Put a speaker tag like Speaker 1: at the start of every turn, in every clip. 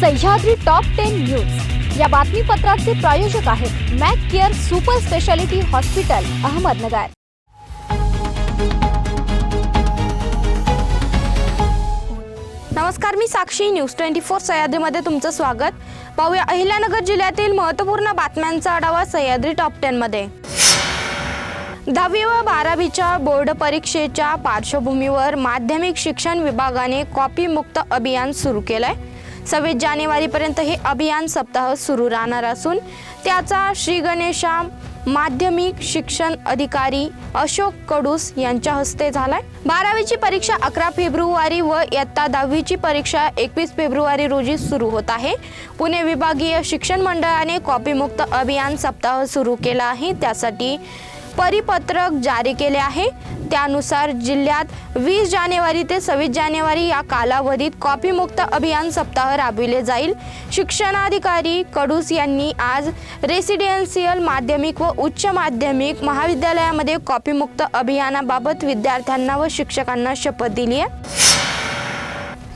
Speaker 1: Sahyadri top ten news या बातमीपत्राचे प्रायोजक आहेत Mac care super speciality hospital Ahmednagar.
Speaker 2: नमस्कार मी साक्षी. न्यूज ट्वेंटी फोर सह्याद्रीमध्ये तुमचं स्वागत. पाहूया अहिल्यानगर जिल्ह्यातील महत्त्वपूर्ण बातम्यांचा आढावा सह्याद्री टॉप टेनमध्ये दहावी व बारावीच्या बोर्ड परीक्षेच्या पार्श्वभूमीवर माध्यमिक शिक्षण विभागाने कॉपी मुक्त अभियान सुरू केलंय. सव्वीस जानेवारीपर्यंत हे अभियान सप्ताह सुरू राहणार असून त्याचा श्री गणेशा माध्यमिक शिक्षण अधिकारी अशोक कडूस यांच्या हस्ते झालाय. बारावीची परीक्षा अकरा फेब्रुवारी व इयत्ता दहावीची परीक्षा एकवीस फेब्रुवारी रोजी सुरू होत आहे. पुणे विभागीय शिक्षण मंडळाने कॉपीमुक्त अभियान सप्ताह सुरू केला आहे. त्यासाठी परिपत्रक जारी केले आहे. त्यानुसार जिल्ह्यात वीस जानेवारी ते सव्वीस जानेवारी या कालावधीत कॉपीमुक्त अभियान सप्ताह राबविले जाईल. शिक्षणाधिकारी कडूस यांनी आज रेसिडेन्शियल माध्यमिक व उच्च माध्यमिक महाविद्यालयामध्ये कॉपीमुक्त अभियानाबाबत विद्यार्थ्यांना व शिक्षकांना शपथ दिली आहे.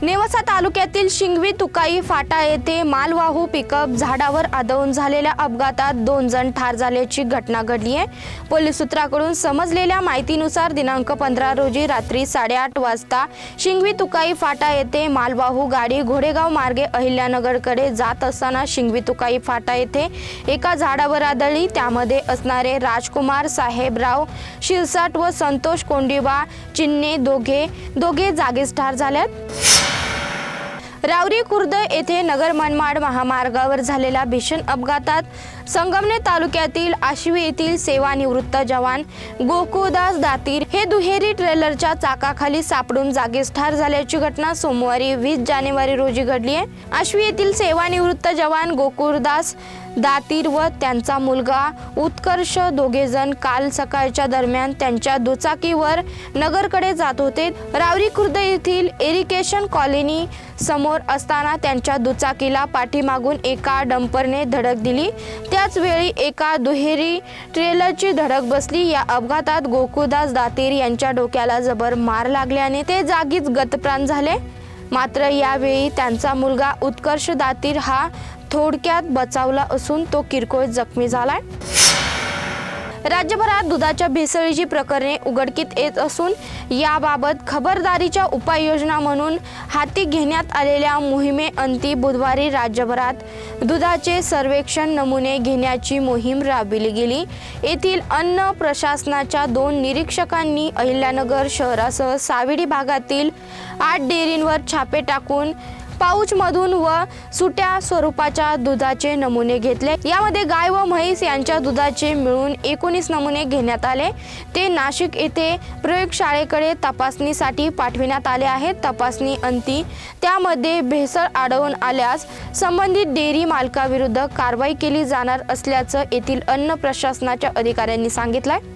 Speaker 2: नेवासा तालुक्यातील शिंगवी तुकाई फाटा येथे मालवाहू पिकअप झाडावर आदळून झालेल्या अपघातात दोन जण ठार झाल्याची घटना घडली आहे. पोलीस सूत्राकडून समजलेल्या माहितीनुसार दिनांक पंधरा रोजी रात्री साडेआठ वाजता शिंगवी तुकाई फाटा येथे मालवाहू गाडी घोडेगाव मार्गे अहिल्यानगरकडे जात असताना शिंगवी तुकाई फाटा येथे एका झाडावर आदळली. त्यामध्ये असणारे राजकुमार साहेबराव शिरसाट व संतोष कोंडिबा चिन्ने दोघे दोघे जागीच ठार झाल्यात. रावरी खुर्द येथे नगर मनमाड महामार्गावर झालेल्या भीषण अपघातात संगमनेर तालुक्यातील आशिवी येथील सेवानिवृत्त जवान गोकुळदास दातीर हे दुहेरी ट्रेलरच्या चाकाखाली सापडून जागीच ठार झाल्याची घटना सोमवारी वीस जानेवारी रोजी घडली आहे. आशिवी येथील सेवानिवृत्त जवान गोकुळदास दातीर व त्यांचा मुलगा उत्कर्ष दोघेजण काल सकाळच्या दरम्यान त्यांच्या दुचाकीवर नगरकडे जात होते. रावरी खुर्द येथील एरिकेशन कॉलनी समोर असताना त्यांच्या दुचाकीला पाठीमागून एका डंपरने धडक दिली. त्याच वेळी एका दुहेरी ट्रेलरची धडक बसली. या अपघातात गोकुळदास दातीर यांच्या डोक्याला जबर मार लागल्याने ते जागीच गतप्राण झाले. मात्र यावेळी त्यांचा मुलगा उत्कर्ष दातीर हा थोडक्यात बचावला असून तो किरकोळ जखमी झालाय. राज्यभरात दुधाच्या भेसळीची प्रकरणे उघडकीत येत असून याबाबत खबरदारीच्या उपाययोजना म्हणून हाती घेण्यात आलेल्या मोहिमेअंती बुधवारी राज्यभरात दुधाचे सर्वेक्षण नमुने घेण्याची मोहीम राबविली गेली. येथील अन्न प्रशासनाच्या दोन निरीक्षकांनी अहिल्यानगर शहरासह सावेडी भागातील आठ डेअरींवर छापे टाकून पाऊचमधून व सुट्या स्वरूपाच्या दुधाचे नमुने घेतले. यामध्ये गाय व म्हैस यांच्या दुधाचे मिळून एकोणीस नमुने घेण्यात आले. ते नाशिक येथे प्रयोगशाळेकडे तपासणीसाठी पाठविण्यात आले आहेत. तपासणी अंती त्यामध्ये भेसळ आढळून आल्यास संबंधित डेअरी मालकाविरुद्ध कारवाई केली जाणार असल्याचं येथील अन्न प्रशासनाच्या अधिकाऱ्यांनी सांगितलं आहे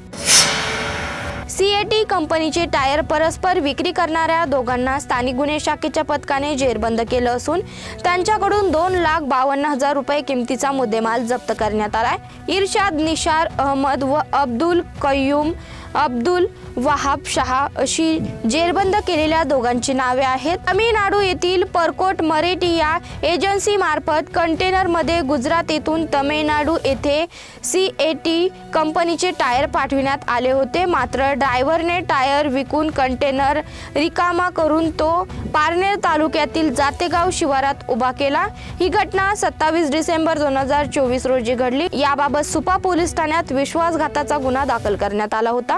Speaker 2: सीएटी कंपनीचे टायर परस्पर विक्री करणाऱ्या दोघांना स्थानिक गुन्हे शाखेच्या पथकाने जेरबंद केलं असून त्यांच्याकडून दोन लाख बावन्न हजार रुपये किमतीचा मुद्देमाल जप्त करण्यात आलाय. इर्शाद निशार अहमद व अब्दुल कय्यूम अब्दुल वहाब शहा अशी जेरबंद केलेल्या दोघांची नावे आहेत. तामिळनाडू येथील परकोट मरेटी या एजन्सी मार्फत कंटेनरमध्ये गुजरात येथून तमिळनाडू येथे सी ए टी कंपनीचे टायर पाठविण्यात आले होते. मात्र ड्रायव्हरने टायर विकून कंटेनर रिकामा करून तो पारनेर तालुक्यातील जातेगाव शिवारात उभा केला. ही घटना सत्तावीस डिसेंबर दोन हजार चोवीस रोजी घडली. याबाबत सुपा पोलीस ठाण्यात विश्वासघाताचा गुन्हा दाखल करण्यात आला होता.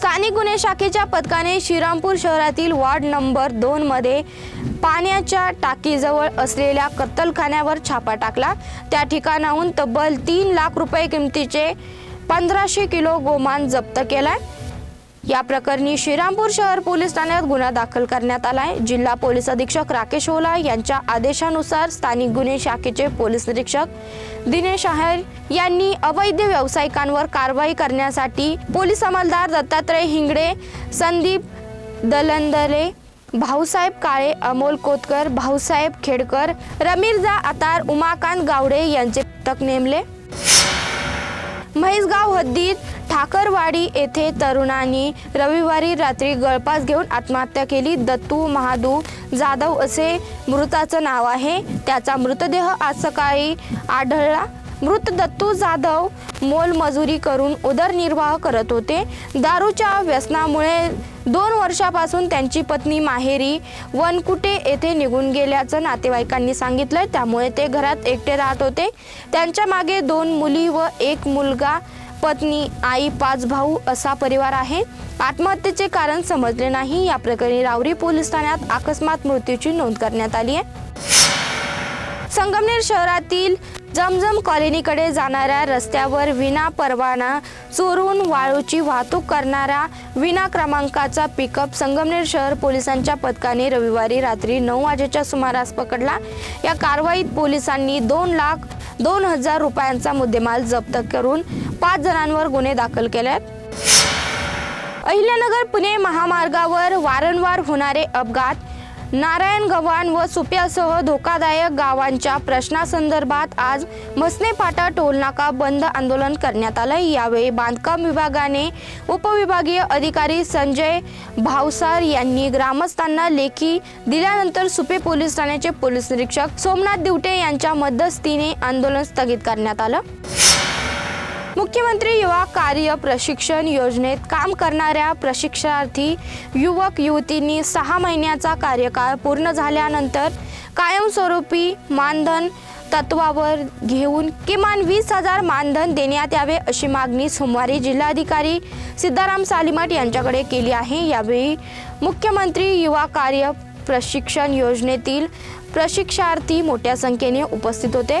Speaker 2: स्थानिक गुन्हे शाखेच्या पथकाने श्रीरामपूर शहरातील वार्ड नंबर दोनमध्ये पाण्याच्या टाकीजवळ असलेल्या कत्तलखान्यावर छापा टाकला. त्या ठिकाणाहून तब्बल तीन लाख रुपये किमतीचे पंधराशे किलो गोमान जप्त केलाय. या प्रकरणी श्रीरामपूर शहर पोलीस ठाण्यात गुन्हा दाखल करण्यात आलाय. जिल्हा पोलीस अधीक्षक राकेश ओला यांच्या आदेशानुसार स्थानिक गुन्हे शाखेचे पोलीस निरीक्षक दिनेश आहेर यांनी अवैध व्यावसायिकांवर कारवाई करण्यासाठी पोलीस अंमलदार दत्तात्रय हिंगडे संदीप दलंदले भाऊसाहेब काळे अमोल कोतकर भाऊसाहेब खेडकर रमीरजा आतार उमाकांत गावडे यांचे पथक नेमले. म्हैसगाव हद्दीत ठाकरवाडी येथे तरुणांनी रविवारी रात्री गळपास घेऊन आत्महत्या केली. दत्तू महादू जाधव असे मृताचं नाव आहे. त्याचा मृतदेह आज सकाळी आढळला. मृत दत्तू जाधव मोलमजुरी करून उदरनिर्वाह करत होते. दारूच्या व्यसनामुळे दोन वर्षापासून त्यांची पत्नी माहेरी वनकुटे येथे निघून गेल्याचं नातेवाईकांनी सांगितलं त्यामुळे ते घरात एकटे राहत होते. त्यांच्या मागे दोन मुली व एक मुलगा पत्नी आई पाच भाऊ असा परिवार आहे. आत्महत्येचे कारण समजले नाही. या प्रकरणी रावरी पोलीस ठाण्यात अकस्मात मृत्यूची नोंद करण्यात आली आहे. संगमनेर शहरातील जमजम कॉलनीकडे जाणाऱ्या रस्त्यावर विना परवाना चोरून वाळूची वाहतूक करणारा विना क्रमांकाचा पिकअप संगमनेर शहर पोलिसांच्या पथकाने रविवारी रात्री नऊ वाजेच्या सुमारास पकडला. या कारवाईत पोलिसांनी दोन लाख दोन हजार रुपयांचा मुद्देमाल जप्त करून पाच जणांवर गुन्हे दाखल केले. आहेत अहिल्यानगर पुणे महामार्गावर वारंवार होणारे अपघात नारायण गव्हाण व सुप्यासह धोकादायक गावांच्या प्रश्नासंदर्भात आज मसने फाटा टोलनाका बंद आंदोलन करण्यात आलं यावेळी बांधकाम विभागाने उपविभागीय अधिकारी संजय भावसार यांनी ग्रामस्थांना लेखी दिल्यानंतर सुपे पोलीस ठाण्याचे पोलीस निरीक्षक सोमनाथ दिवटे यांच्या मध्यस्थीने आंदोलन स्थगित करण्यात आलं. मुख्यमंत्री युवा कार्य प्रशिक्षण योजनेत काम करणाऱ्या प्रशिक्षणार्थी युवक युवतींनी सहा महिन्याचा कार्यकाळ पूर्ण झाल्यानंतर कायमस्वरूपी मानधन तत्वावर घेऊन किमान वीस हजार मानधन देण्यात यावे अशी मागणी सोमवारी जिल्हाधिकारी सिद्धाराम सालिमठ यांच्याकडे केली आहे. यावेळी मुख्यमंत्री युवा कार्य प्रशिक्षण योजनेतील प्रशिक्षार्थी मोठ्या संख्येने उपस्थित होते.